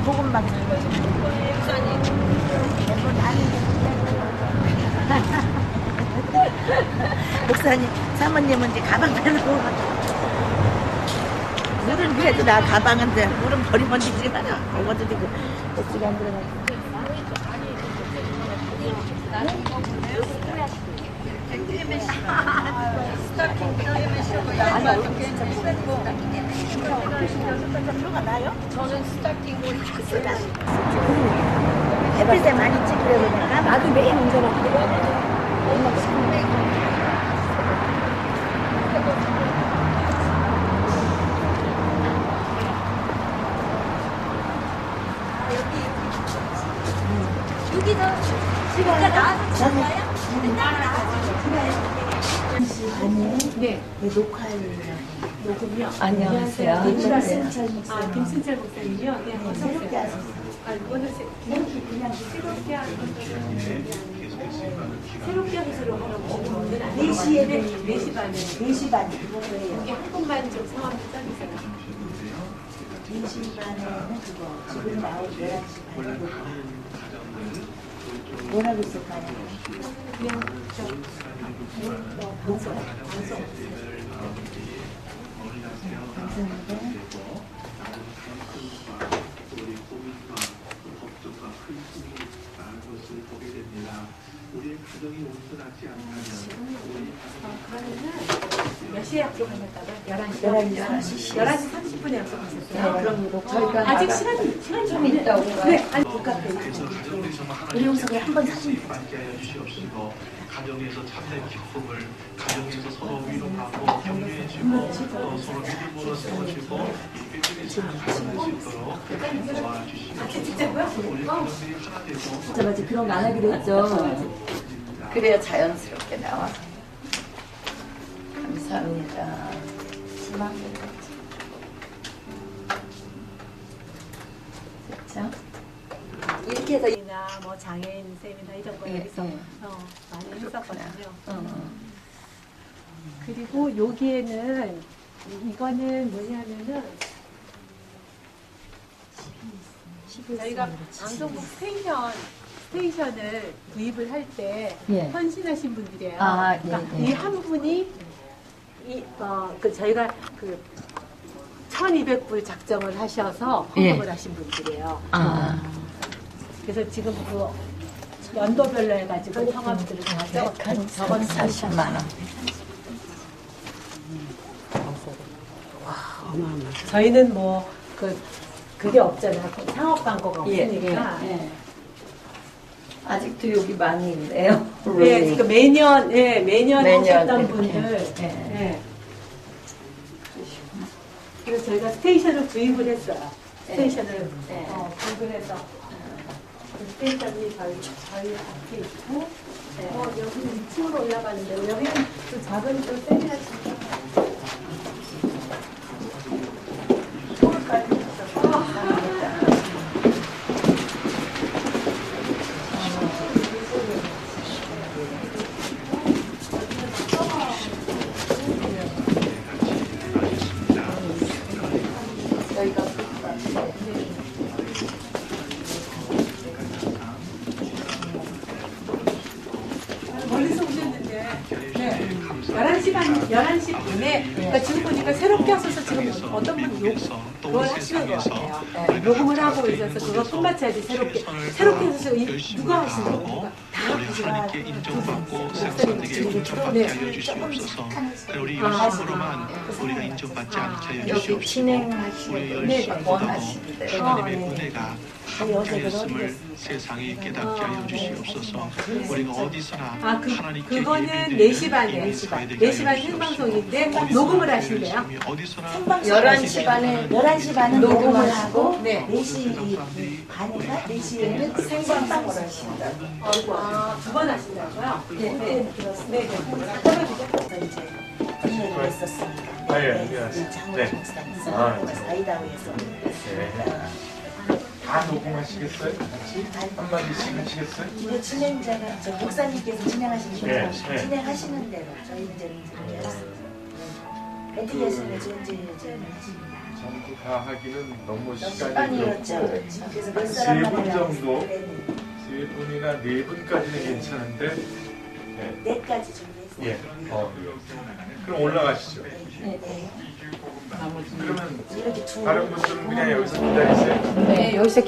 복음 방송 목사님. 사모님은 이제 가방 들고 물은 그래도 나 가방은 돼 물은 버리면 되지 않아 먹어도 되고. 맥주가 안 들어가 여기서 지금 나와서 찍어 요? 네. 녹화예요. 녹음이요? 안녕하세요. 아, 아, 김순철 목사님이요? 네. 새롭게 하셨어요. 아, 새, 그냥 새롭게 하는 새롭게 하기로 하라고 오늘 안 4시에 네, 4시 반에 4시 반 그거예요. 여기 한 번만 좀좀 써주세요. 4시 반에는 그거 지금 나올 11시 반에. 뭐라고 있을까요? 어, 방송, 방송. 감사합니다. 몇 시에 약속하셨다고요? 11시. 11시 30분. 11시 30분에 약속하셨어요? 그럼 녹화. 아직 시간이, 시간이 좀 있다고. 네, 아니, 국카페 의료석을 한번 사진 찍자. 함께하여 주시옵시고 가정에서 참된 기쁨을 가정에서 서로 위로하고 격려해주고 또 서로 믿음으로 세워주고 이 뼈들이 살아갈 수 있도록 도와주시옵시고 우리 가정들이 하나 되고 맞아, 맞아. 그런 거 안 하기로 했죠. 그래야 자연스럽게 나와. 감사합니다. 됐죠? 이렇게 해서 이나 뭐 장애인 세미나 이런 거 예, 여기서 예. 어, 많이 했었거든요. 어, 그리고 여기에는 이거는 뭐냐면은 저희가 방송국 스테이션 스테이션을 구입을 할 때 예. 헌신하신 분들이에요. 아, 예, 그러니까 예. 이한 분이 이 어 그 저희가 그 1,200불 작정을 하셔서 예. 헌금을 하신 분들이에요. 아, 그래서 지금 그 연도별로 해가지고 성함들을 다 적어 적어 40만 원. 저희는 뭐 그 그게 없잖아요. 그 상업 광고가 예, 없으니까. 예, 예. 아직도 여기 많이 있네요. 네, 그러니까 매년 예 매년, 매년 하셨던 이렇게. 분들. 예. 예. 그래서 저희가 스테이션을 구입을 했어요. 스테이션을 예. 어, 구입을 해서 그 스테이션이 저희 저희 앞에 있고 어, 여기는 2층으로 올라가는데 여기는 또 작은 또 세미나 센터. 저희가 멀리서 오셨는데, 네. 11시 반, 11시 반에, 그러니까 지금 보니까 새롭게 하셔서 지금 어떤 분이 욕, 그걸 하시는 것 같아요. 네, 녹음을 하고 있어서 그거 끝마쳐야지 새롭게. 새롭게 해서 이- 누가 하시는 거 누가? 하나님께 인정받고 생산되게 인정받게 네. 하여 주시옵소서 우리 열심으로만 우리가 인정받지 않게 주시옵시고 진행하시는 우리의 대로. 하나님의 네. 은혜가 함께하였음을 세상이 깨닫게 하여 주시옵소서 우리가 어디서나 아, 그, 하나님께 그거는 예배드리는 4시 반에, 예배 4시 사회되게 반 하여 생방송인데 주시옵시고. 녹음을 하신대요. 열심히 어디서나 11시 반에 11시 반은 녹음을 하고 네. 4시 반인가? 4시에는 생방송을 하신다. 아, 두번 하신다고요? 네, 네. 네, 네. 이제 은혜를 했었습니다. 아, 예, 네, 네. 목사님 아, 네. 사이다우에서 네. 다 녹음하시겠어요? 같이? 한마디씩 하시겠어요? 이거 진행자가 저 목사님께서 진행하시는 대로 네, 네. 진행하시는 대로 저희 이제는 들려요. 배틀 예술의 존재 이제는 하십니다. 전부 다 하기는 너무 시간이. 그렇고. 그래서 몇세 사람만 분 해요. 정도? 네, 세 분이나 네 분까지는 괜찮은데 네. 네. 네까지 준비했어요. 예. 어. 그럼 올라가시죠. 네, 네. 그러면 이렇게 두 다른 분들은 그냥 여기서 기다리세요. 네, 여기서